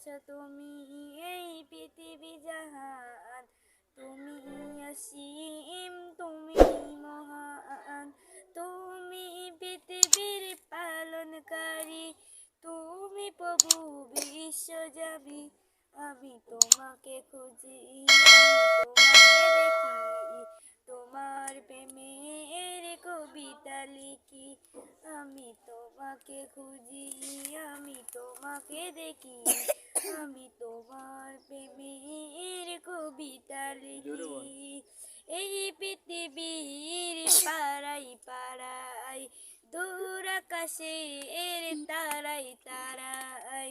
তুমি এই পৃথিবী জাহান, তুমি অসীম, তুমি মহান, তুমি পৃথিবীর পালনকারী, তুমি প্রভু বিশ্বজাবি আমি তোমাকে খুঁজি তোমাকে দেখি, তোমার প্রেমের কবিতা লিখি। আমি তোমাকে খুঁজি, আমি তোমাকে দেখি। আমি তোমার প্রেমের কবিতা লিখি এই পৃথিবীর পাড়াই পাড়াই দূর আকাশের তারাই তারাই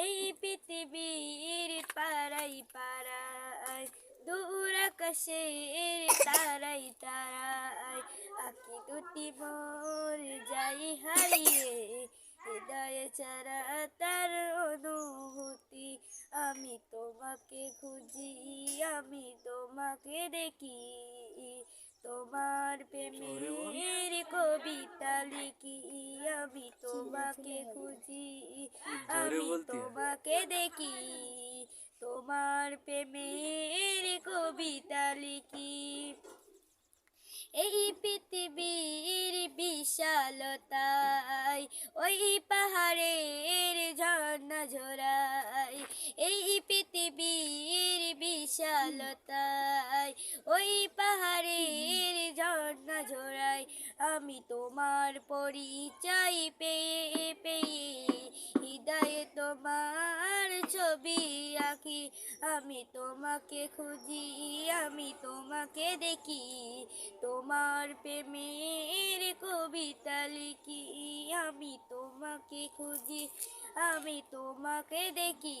এই পৃথিবীর পাড়াই পাড়াই দূর আকাশের তারাই তারাই আঁকি দুটি মোর যাই হারিয়ে হৃদয়ে ছাড়া আমি তোমাকে দেখি। তোমার প্রেমের কবিতা লিখি। আমি তোমাকে খুঁজি। আমি তোমাকে দেখি। তোমার প্রেমের কবিতা লিখি। এই পৃথিবীর বিশালতায় ওই পাহাড়ের ঝর্ণা ঝরাই বিশালতায় ওই পাহাড়ের ঝর্ণা ঝরাই আমি তোমার পরিচয় পেয়ে পেয়ে হৃদয়ে তোমার ছবি আঁকি। আমি তোমাকে খুঁজি, আমি তোমাকে দেখি। তোমার প্রেমের কবিতা লিখি। আমি তোমাকে খুঁজি, আমি তোমাকে দেখি।